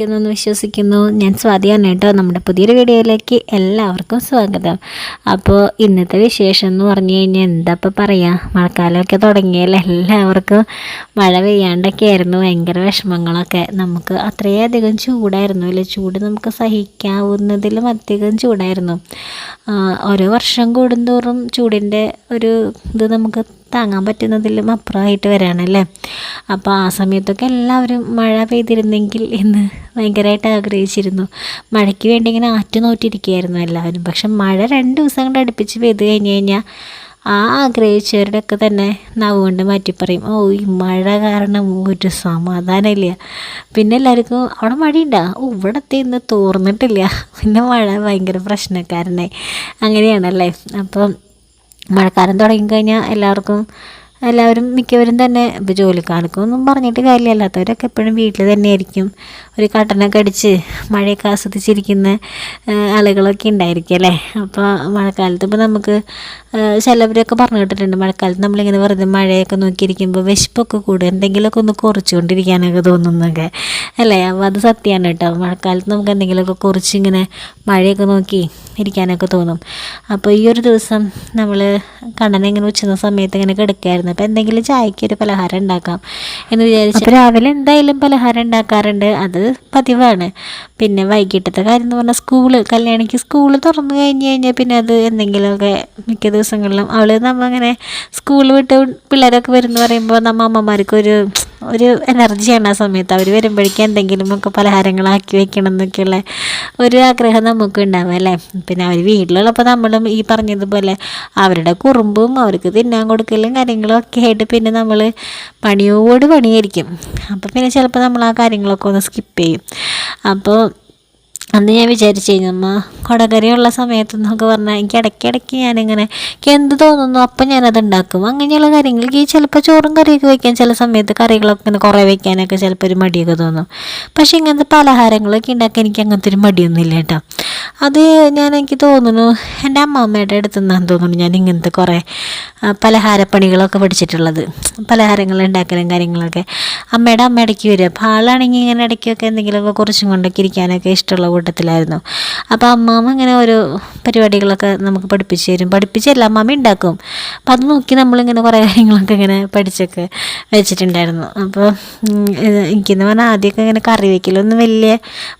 സുഖമായിരിക്കുന്നു എന്ന് വിശ്വസിക്കുന്നു. ഞാൻ സ്വാതിയാണ് കേട്ടോ. നമ്മുടെ പുതിയൊരു വീഡിയോയിലേക്ക് എല്ലാവർക്കും സ്വാഗതം. അപ്പോൾ ഇന്നത്തെ വിശേഷം എന്ന് പറഞ്ഞു കഴിഞ്ഞാൽ എന്താ ഇപ്പോൾ പറയുക മഴക്കാലമൊക്കെ തുടങ്ങിയല്ലേ? എല്ലാവർക്കും മഴ പെയ്യാണ്ടൊക്കെ ആയിരുന്നു. ഭയങ്കര വിഷമങ്ങളൊക്കെ. നമുക്ക് അത്രയധികം ചൂടായിരുന്നു അല്ലേ? ചൂട് നമുക്ക് സഹിക്കാവുന്നതിലും അധികം ചൂടായിരുന്നു. ഓരോ വർഷം കൂടുന്തോറും ചൂടിന്റെ ഒരു ഇത് നമുക്ക് താങ്ങാൻ പറ്റുന്നതിലും അപ്പുറമായിട്ട് വരാണല്ലേ? അപ്പോൾ ആ സമയത്തൊക്കെ എല്ലാവരും മഴ പെയ്തിരുന്നെങ്കിൽ എന്ന് ഭയങ്കരമായിട്ട് ആഗ്രഹിച്ചിരുന്നു. മഴയ്ക്ക് വേണ്ടി ഇങ്ങനെ ആറ്റുനോറ്റിരിക്കുകയായിരുന്നു എല്ലാവരും. പക്ഷെ മഴ രണ്ട് ദിവസം കൊണ്ട് അടുപ്പിച്ച് പെയ്ത് കഴിഞ്ഞ് കഴിഞ്ഞാൽ ആ ആഗ്രഹിച്ചവരുടെയൊക്കെ തന്നെ നവുകൊണ്ട് മാറ്റി പറയും ഓ ഈ മഴ കാരണം ഒരു സമാധാനമില്ല. പിന്നെ എല്ലാവർക്കും അവിടെ മഴയുണ്ടോ? ഓ ഇവിടത്തെ ഇന്ന് തോർന്നിട്ടില്ല. പിന്നെ മഴ ഭയങ്കര പ്രശ്നക്കാരനായി. അങ്ങനെയാണല്ലേ? അപ്പം മഴക്കാലം തുടങ്ങിക്കഴിഞ്ഞാൽ എല്ലാവർക്കും എല്ലാവരും മിക്കവരും തന്നെ ഇപ്പോൾ ജോലിക്കാർക്കൊന്നും പറഞ്ഞിട്ട് കാര്യമില്ലാത്തവരൊക്കെ എപ്പോഴും വീട്ടിൽ തന്നെയായിരിക്കും. ഒരു കട്ടനൊക്കെ അടിച്ച് മഴയൊക്കെ ആസ്വദിച്ചിരിക്കുന്ന ആളുകളൊക്കെ ഉണ്ടായിരിക്കും അല്ലേ? അപ്പോൾ മഴക്കാലത്ത് ഇപ്പോൾ നമുക്ക് ചിലവരൊക്കെ പറഞ്ഞു കേട്ടിട്ടുണ്ട്. മഴക്കാലത്ത് നമ്മളിങ്ങനെ വെറുതെ മഴയൊക്കെ നോക്കിയിരിക്കുമ്പോൾ വിശപ്പൊക്കെ കൂടും. എന്തെങ്കിലുമൊക്കെ ഒന്ന് കുറച്ചുകൊണ്ടിരിക്കാനൊക്കെ തോന്നുന്നൊക്കെ അല്ലേ? അപ്പോൾ അത് സത്യമാണ് കേട്ടോ. മഴക്കാലത്ത് നമുക്ക് എന്തെങ്കിലുമൊക്കെ കുറച്ച് ഇങ്ങനെ മഴയൊക്കെ നോക്കി ഇരിക്കാനൊക്കെ തോന്നും. അപ്പോൾ ഈ ഒരു ദിവസം നമ്മൾ കണ്ണനെ ഇങ്ങനെ ഉച്ചുന്ന സമയത്ത് ഇങ്ങനെ കിടക്കുകയായിരുന്നു അപ്പോൾ എന്തെങ്കിലും ചായക്ക് ഒരു പലഹാരം ഉണ്ടാക്കാം എന്ന് വിചാരിച്ചു രാവിലെ എന്തായാലും പലഹാരം ഉണ്ടാക്കാറുണ്ട്. അത് പതിവാണ്. പിന്നെ വൈകിട്ടത്തെ കാര്യം എന്ന് പറഞ്ഞാൽ സ്കൂൾ കല്യാണിക്ക് സ്കൂൾ തുറന്നു കഴിഞ്ഞ് കഴിഞ്ഞാൽ പിന്നെ അത് എന്തെങ്കിലുമൊക്കെ മിക്ക ദിവസങ്ങളിലും അവൾ നമ്മൾ അങ്ങനെ സ്കൂൾ വിട്ട് പിള്ളേരൊക്കെ വരുമെന്ന് പറയുമ്പോൾ നമ്മ അമ്മമാർക്ക് ഒരു എനർജിയാണ് ആ സമയത്ത്. അവർ വരുമ്പോഴേക്കും എന്തെങ്കിലുമൊക്കെ പലഹാരങ്ങളാക്കി വെക്കണം എന്നൊക്കെയുള്ള ഒരു ആഗ്രഹം നമുക്ക് ഉണ്ടാവും അല്ലേ? പിന്നെ അവർ വീട്ടിലുള്ളപ്പോൾ നമ്മളും ഈ പറഞ്ഞതുപോലെ അവരുടെ കുറുമ്പും അവർക്ക് തിന്നാൻ കൊടുക്കലും കാര്യങ്ങളും ഒക്കെ ആയിട്ട് പിന്നെ നമ്മൾ പണിയോട് പണിയായിരിക്കും. അപ്പോൾ പിന്നെ ചിലപ്പോൾ നമ്മൾ ആ കാര്യങ്ങളൊക്കെ ഒന്ന് സ്കിപ്പ് ചെയ്യും. അപ്പോൾ അന്ന് ഞാൻ വിചാരിച്ചു കഴിഞ്ഞമ്മ കൊടകരയുള്ള സമയത്ത് എന്നൊക്കെ പറഞ്ഞാൽ എനിക്ക് ഇടയ്ക്കിടയ്ക്ക് ഞാനിങ്ങനെ എനിക്ക് എന്ത് തോന്നുന്നു അപ്പം ഞാനത് ഉണ്ടാക്കും. അങ്ങനെയുള്ള കാര്യങ്ങൾ. ഈ ചിലപ്പോൾ ചോറും കറിയൊക്കെ വെക്കാൻ ചില സമയത്ത് കറികളൊക്കെ ഇങ്ങനെ കുറേ വെക്കാനൊക്കെ ചിലപ്പോൾ ഒരു മടിയൊക്കെ തോന്നും. പക്ഷേ ഇങ്ങനത്തെ പലഹാരങ്ങളൊക്കെ ഉണ്ടാക്കാൻ എനിക്ക് അങ്ങനത്തെ ഒരു മടിയൊന്നുമില്ല കേട്ടോ. അത് ഞാൻ എനിക്ക് തോന്നുന്നു എന്റെ അമ്മാമ്മയുടെ അടുത്ത് നിന്നാന്ന് തോന്നുന്നു ഞാൻ ഇങ്ങനത്തെ കുറേ പലഹാര പലഹാരപ്പണികളൊക്കെ പഠിച്ചിട്ടുള്ളത്. പലഹാരങ്ങൾ ഉണ്ടാക്കലും കാര്യങ്ങളൊക്കെ. അമ്മയുടെ അമ്മ ഇടയ്ക്ക് വരും. അപ്പോൾ ആളാണെങ്കിൽ ഇങ്ങനെ ഇടയ്ക്കൊക്കെ എന്തെങ്കിലുമൊക്കെ കുറച്ചും കൊണ്ടൊക്കെ ഇരിക്കാനൊക്കെ ഇഷ്ടമുള്ള കൂട്ടത്തിലായിരുന്നു. അപ്പോൾ അമ്മാമ്മ ഇങ്ങനെ ഓരോ പരിപാടികളൊക്കെ നമുക്ക് പഠിപ്പിച്ച് തരും. പഠിപ്പിച്ചല്ല അമ്മാമ്മ ഉണ്ടാക്കും. അപ്പോൾ അത് നോക്കി നമ്മളിങ്ങനെ കുറേ കാര്യങ്ങളൊക്കെ ഇങ്ങനെ പഠിച്ചൊക്കെ വെച്ചിട്ടുണ്ടായിരുന്നു. അപ്പോൾ എനിക്കെന്ന് പറഞ്ഞാൽ ആദ്യമൊക്കെ ഇങ്ങനെ കറി വയ്ക്കലൊന്നും വലിയ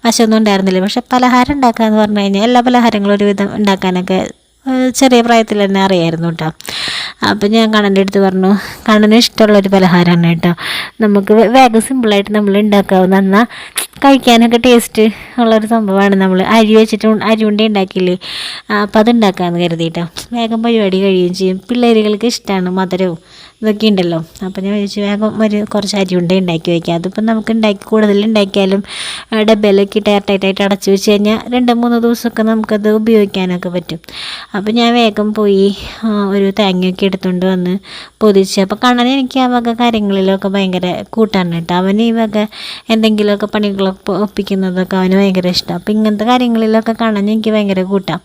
വശമൊന്നും ഉണ്ടായിരുന്നില്ല. പക്ഷെ പലഹാരം ഉണ്ടാക്കാന്ന് പറഞ്ഞു കഴിഞ്ഞാൽ എല്ലാ പലഹാരങ്ങളും ഒരുവിധം ഉണ്ടാക്കാനൊക്കെ ചെറിയ പ്രായത്തിൽ തന്നെ അറിയായിരുന്നു കേട്ടോ അപ്പം ഞാൻ കണ്ണന്റെ അടുത്ത് പറഞ്ഞു കണ്ണന് ഇഷ്ടമുള്ളൊരു പലഹാരമാണ് കേട്ടോ നമുക്ക് വേഗം സിമ്പിളായിട്ട് നമ്മൾ ഉണ്ടാക്കാവുന്ന എന്നാൽ കഴിക്കാനൊക്കെ ടേസ്റ്റ് ഉള്ളൊരു സംഭവമാണ് നമ്മൾ അരി വെച്ചിട്ട് അരി ഉണ്ടി ഉണ്ടാക്കിയില്ലേ? അപ്പം അത് ഉണ്ടാക്കാമെന്ന് കരുതിയിട്ടോ വേഗം പരിപാടി കഴിയുകയും ചെയ്യും. പിള്ളേരുകൾക്ക് ഇഷ്ടമാണ് മധുരവും. ഇതൊക്കെ ഉണ്ടല്ലോ. അപ്പം ഞാൻ വിചാരിച്ചു വേഗം ഒരു കുറച്ച് അരി ഉണ്ട ഉണ്ടാക്കി വയ്ക്കാം അതിപ്പം നമുക്ക് ഉണ്ടാക്കി കൂടുതൽ ഉണ്ടാക്കിയാലും ഡബയിലൊക്കെ ഇട്ട് എയർടൈറ്റായിട്ട് അടച്ചു വെച്ച് കഴിഞ്ഞാൽ രണ്ട് മൂന്ന് ദിവസമൊക്കെ നമുക്കത് ഉപയോഗിക്കാനൊക്കെ പറ്റും. അപ്പോൾ ഞാൻ വേഗം പോയി ഒരു തേങ്ങയൊക്കെ എടുത്തുകൊണ്ട് വന്ന് പൊതിച്ച് അപ്പോൾ കാണാൻ എനിക്ക് ആ വക കാര്യങ്ങളിലൊക്കെ ഭയങ്കര കൂട്ടാണ് കേട്ടോ. അവന് ഈ വക എന്തെങ്കിലുമൊക്കെ പണികളൊക്കെ ഒപ്പിക്കുന്നതൊക്കെ അവന് ഭയങ്കര ഇഷ്ടമാണ് അപ്പോൾ ഇങ്ങനത്തെ കാര്യങ്ങളിലൊക്കെ കാണാൻ എനിക്ക് ഭയങ്കര കൂട്ടാം.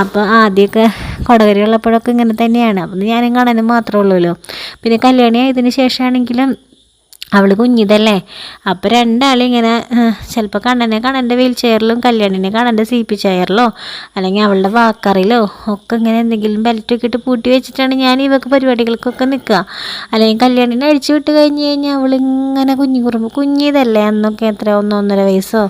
അപ്പോൾ ആദ്യമൊക്കെ കൊടകരി ഉള്ളപ്പോഴൊക്കെ ഇങ്ങനെ തന്നെയാണ്. അപ്പം ഞാനും കാണാനും മാത്രമേ ഉള്ളൂല്ലോ. പിന്നെ കല്യാണി ആയതിനു ശേഷമാണെങ്കിലും അവൾ കുഞ്ഞിതല്ലേ. അപ്പോൾ രണ്ടാളും ഇങ്ങനെ ചിലപ്പോൾ കണ്ണനെ കണ്ണന്റെ വീൽ ചെയറിലും കല്യാണിനെ കണ്ണന്റെ സി പി ചെയറിലോ? അല്ലെങ്കിൽ അവളുടെ വാക്കറിലോ? ഒക്കെ ഇങ്ങനെ എന്തെങ്കിലും ബെൽറ്റൊക്കെ ഇട്ട് പൂട്ടി വെച്ചിട്ടാണ് ഞാൻ ഇവക്ക് പരിപാടികൾക്കൊക്കെ നിൽക്കുക അല്ലെങ്കിൽ കല്യാണിനെ അഴിച്ചു വിട്ട് കഴിഞ്ഞ് കഴിഞ്ഞാൽ അവളിങ്ങനെ കുഞ്ഞു കുറുമ്പ് കുഞ്ഞിതല്ലേ അന്നൊക്കെ എത്ര ഒന്നൊന്നര വയസ്സോ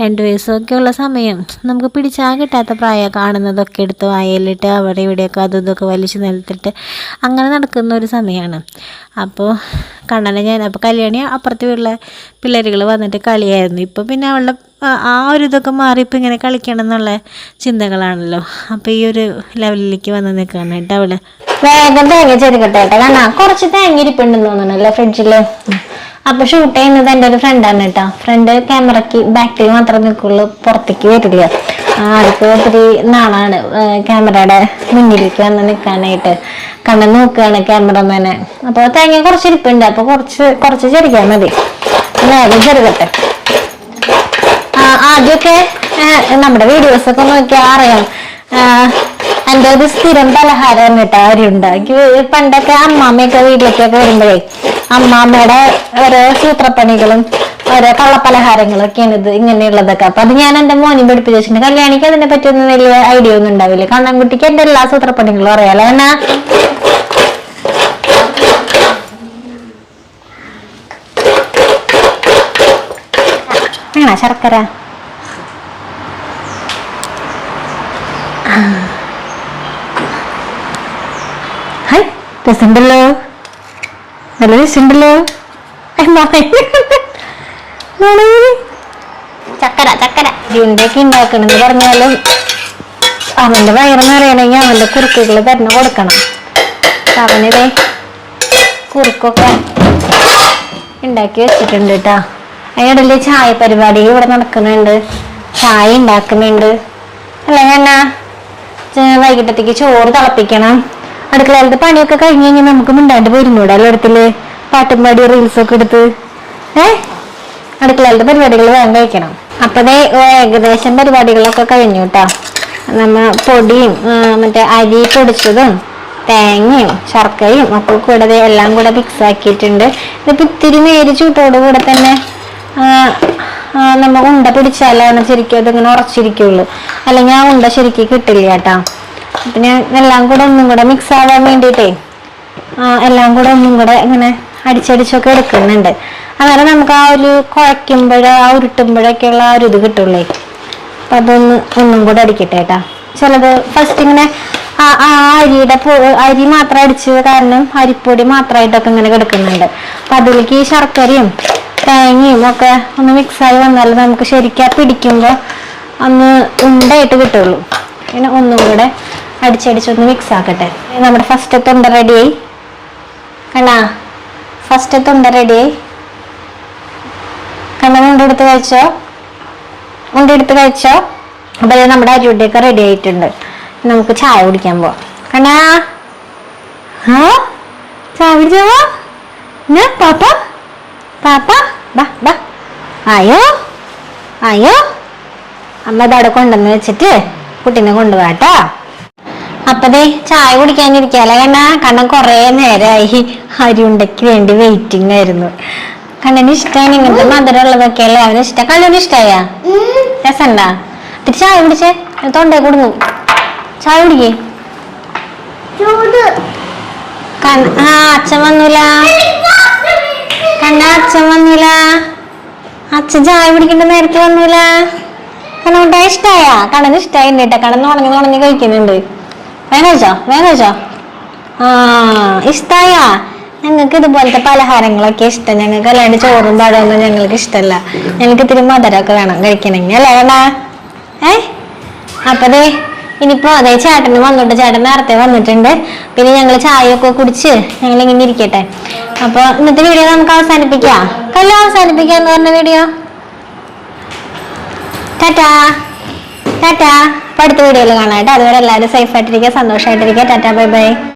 രണ്ട് വയസ്സോ ഒക്കെ ഉള്ള സമയം. നമുക്ക് പിടിച്ചാൽ കിട്ടാത്ത പ്രായം കാണുന്നതൊക്കെ എടുത്ത് വായലിട്ട് അവിടെ ഇവിടെയൊക്കെ അതും ഇതൊക്കെ വലിച്ചു നിലത്തിട്ട് അങ്ങനെ നടക്കുന്ന ഒരു സമയമാണ് അപ്പോൾ കണ്ണനെ ഞാൻ അപ്പോൾ കല്യാണി അപ്പുറത്തെ വീട്ടിലെ പിള്ളേരുകൾ വന്നിട്ട് കളിയായിരുന്നു. ഇപ്പോൾ പിന്നെ അവളുടെ ആ- ഒരു ഇതൊക്കെ മാറി ഇപ്പോൾ ഇങ്ങനെ കളിക്കണം എന്നുള്ള ചിന്തകളാണല്ലോ. അപ്പോൾ ഈ ഒരു ലെവലിലേക്ക് വന്ന് നിൽക്കാനായിട്ട് അവൾ വേഗം തേങ്ങ ചെറുക്കട്ടെ കേട്ടോ കാരണം കുറച്ച് തേങ്ങ ഇരിപ്പുണ്ടെന്ന് തോന്നണല്ലേ ഫ്രിഡ്ജിൽ അപ്പൊ ഷൂട്ട് ചെയ്യുന്നത് എന്റെ ഒരു ഫ്രണ്ടാണ് കേട്ടോ ഫ്രണ്ട് ക്യാമറയ്ക്ക് ബാക്കിൽ മാത്രമേ നിൽക്കുള്ളൂ. പുറത്തേക്ക് വരില്ല ആൾക്ക് ഒത്തിരി നാളാണ് ക്യാമറയുടെ മുന്നിലേക്ക് വന്ന് നിൽക്കാനായിട്ട് കണ്ണ് നോക്കുകയാണ് ക്യാമറമാനെ. അപ്പൊ തേങ്ങ കുറച്ച് ഇരിപ്പുണ്ട്. അപ്പൊ കുറച്ച് കുറച്ച് ചെറുക്കാൻ മതി. വേഗം ചെറുകട്ടെ ആദ്യമൊക്കെ നമ്മുടെ വീഡിയോസ് ഒക്കെ നോക്കിയാൽ അറിയാം എന്റെ ഒരു സ്ഥിരം പലഹാരം കേട്ടോ ഉണ്ടാക്കി പണ്ടൊക്കെ അമ്മാമ്മയൊക്കെ വീട്ടിലേക്കൊക്കെ വരുമ്പോഴേ അമ്മാമ്മയുടെ ഓരോ സൂത്രപ്പണികളും ഓരോ കള്ളപ്പലഹാരങ്ങളൊക്കെയാണ് ഇത് ഇങ്ങനെയുള്ളതൊക്കെ. അപ്പൊ അത് ഞാൻ എന്റെ മോനെ പഠിപ്പിച്ചിട്ടുണ്ട് കല്യാണിക്ക് അതിനെ പറ്റിയൊന്നും വലിയ ഐഡിയ ഒന്നും ഉണ്ടാവില്ല. കണ്ണൻകുട്ടിക്ക് എന്റെ എല്ലാ സൂത്രപ്പണികളും അറിയാലോ. എന്നാ ശർക്കര? ഹൈ രസമുണ്ടല്ലോ. നല്ല രസമുണ്ടല്ലോ. എന്താ ചക്കര ചക്കര. ഇതിന്റെയൊക്കെ ഉണ്ടാക്കണമെന്ന് പറഞ്ഞാലും അവന്റെ വയറെന്ന് അറിയണമെങ്കിൽ അവന്റെ കുറുക്കുകൾ തന്നെ കൊടുക്കണം. അവനെ അവനിതേ കുറുക്കൊക്കെ ഉണ്ടാക്കി വെച്ചിട്ടുണ്ട് കേട്ടോ. അതിനിടയിൽ ചായ പരിപാടി ഇവിടെ നടക്കുന്നുണ്ട്. ചായ ഉണ്ടാക്കുന്നുണ്ട്. അല്ല എന്നാ വൈകിട്ടത്തേക്ക് ചോറ് തിളപ്പിക്കണം. അടുക്കളയിലത്തെ പണിയൊക്കെ കഴിഞ്ഞ് കഴിഞ്ഞാൽ നമുക്ക് മിണ്ടാണ്ട് പോയിരുന്നൂടെ എല്ലായിടത്തിൽ പാട്ടും പാടി റീൽസൊക്കെ എടുത്ത്. ഏ? അടുക്കളയിലത്തെ പരിപാടികൾ വേഗം കഴിക്കണം. അപ്പതേ ഏകദേശം പരിപാടികളൊക്കെ കഴിഞ്ഞു കേട്ടോ നമ്മ പൊടിയും മറ്റേ അരി പൊടിച്ചതും തേങ്ങയും ശർക്കരയും ഒക്കെ കൂടെ എല്ലാം കൂടെ മിക്സ് ആക്കിയിട്ടുണ്ട്. ഇതിപ്പോ ഇത്തിരി നേര് ചൂട്ടോട് കൂടെ തന്നെ നമ്മ ഉണ്ട പിടിച്ചാലാണ് ശരിക്കും അതിങ്ങനെ ഉറച്ചിരിക്കുള്ളൂ. അല്ലെങ്കിൽ ആ ഉണ്ട ശരിക്കും കിട്ടില്ല കേട്ടോ പിന്നെ ഞാൻ എല്ലാം കൂടെ ഒന്നും കൂടെ മിക്സ് ആവാൻ വേണ്ടിയിട്ടേ എല്ലാം കൂടെ ഒന്നും കൂടെ ഇങ്ങനെ അടിച്ചടിച്ചൊക്കെ എടുക്കുന്നുണ്ട്. അങ്ങനെ നമുക്ക് ആ ഒരു കുഴയ്ക്കുമ്പോഴോ ആ ഉരുട്ടുമ്പോഴൊക്കെയുള്ള ആ ഒരു ഇത് കിട്ടുള്ളേ. അപ്പൊ അതൊന്ന് ഒന്നും കൂടെ അടിക്കട്ടെ കേട്ടോ ചിലത് ഫസ്റ്റ് ഇങ്ങനെ ആ അരിയുടെ അരി മാത്രം അടിച്ചത് കാരണം അരിപ്പൊടി മാത്രമായിട്ടൊക്കെ ഇങ്ങനെ കിടക്കുന്നുണ്ട്. അപ്പൊ അതിലേക്ക് ഈ ശർക്കരയും തേങ്ങയും ഒക്കെ ഒന്ന് മിക്സായി വന്നാൽ നമുക്ക് ശരിക്കാ പിടിക്കുമ്പോൾ അന്ന് ഉണ്ടായിട്ട് കിട്ടുള്ളൂ. പിന്നെ ഒന്നും കൂടെ അടിച്ചടിച്ചൊന്ന് മിക്സ് ആക്കട്ടെ. നമ്മുടെ ഫസ്റ്റ് തൊണ്ട റെഡിയായി കണ്ണാ ഫസ്റ്റ് തൊണ്ട റെഡിയായി കണ്ണൻ ഉണ്ടെടുത്ത് കഴിച്ചോ? ഉണ്ടെടുത്ത് കഴിച്ചോ? അപ്പൊ നമ്മുടെ അരിയുടെയൊക്കെ റെഡി ആയിട്ടുണ്ട്. നമുക്ക് ചായ കുടിക്കാൻ പോവാം. കണ്ണാ. ആ? ചായ കുടിച്ചോ പാപ്പ? പാപ്പ ആയോ? ആയോ? അമ്മ ഇതവിടെ കൊണ്ടുവന്ന് വെച്ചിട്ട് കുട്ടീനെ കൊണ്ടുപോകാട്ടോ അപ്പതേ ചായ കുടിക്കാനിരിക്കാല കണ്ണ? കണ്ണൻ കൊറേ നേരമായി അരിയുണ്ടയ്ക്ക് വേണ്ടി വെയിറ്റിംഗ് ആയിരുന്നു. കണ്ണന് ഇഷ്ടമാണ് ഇങ്ങനത്തെ മധുരമുള്ളതൊക്കെ അല്ലേ? അവന് ഇഷ്ടം. കണ്ണന് ഇഷ്ടമായ രസണ്ടാ ഇത്തിരി ചായ കുടിച്ചേ. തൊണ്ടേ കൊടുങ്ങും ചായ കുടിക്കേ. ആ അച്ഛൻ വന്നൂല. കണ്ണ അച്ഛൻ വന്നൂല. അച്ഛൻ ചായ പിടിക്കേണ്ട നേരത്തെ വന്നൂല. കണ്ണോട്ടാ ഇഷ്ടായ? കണ്ണന് ഇഷ്ടായി കേട്ടോ. കണ്ണൻ ഉണങ്ങി ഉണങ്ങി കഴിക്കുന്നുണ്ട്. വേഗം കഴിച്ചോ? വേഗം കഴിച്ചോ? ആ ഇഷ്ടായ. ഞങ്ങൾക്ക് ഇതുപോലത്തെ പലഹാരങ്ങളൊക്കെ ഇഷ്ടം. ഞങ്ങൾക്ക് അല്ലാണ്ട് ചോറും പാടൊന്നും ഞങ്ങൾക്ക് ഇഷ്ടമല്ല. ഞങ്ങൾക്ക് ഇത്തിരി മധുരമൊക്കെ വേണം കഴിക്കണമെങ്കിൽ അല്ലേ വേണ്ട ഏ? അപ്പതേ ഇനിയിപ്പോ അതെ ചേട്ടന് വന്നിട്ട് ചേട്ടൻ നേരത്തെ വന്നിട്ടുണ്ട്. പിന്നെ ഞങ്ങൾ ചായയൊക്കെ കുടിച്ച് ഞങ്ങൾ ഇങ്ങനെ ഇരിക്കട്ടെ. അപ്പൊ ഇന്നത്തെ വീഡിയോ നമുക്ക് അവസാനിപ്പിക്കാം. കല്ലോ അവസാനിപ്പിക്കാന്ന് പറഞ്ഞ വീഡിയോ ടാറ്റാ. ടാറ്റാ. അടുത്ത വീഡിയോയിൽ കാണാം കേട്ടോ. അതുവരെ എല്ലാവരും സേഫ് ആയിട്ടിരിക്കുക സന്തോഷമായിട്ടിരിക്കുക ടാറ്റാ ബൈ ബൈ.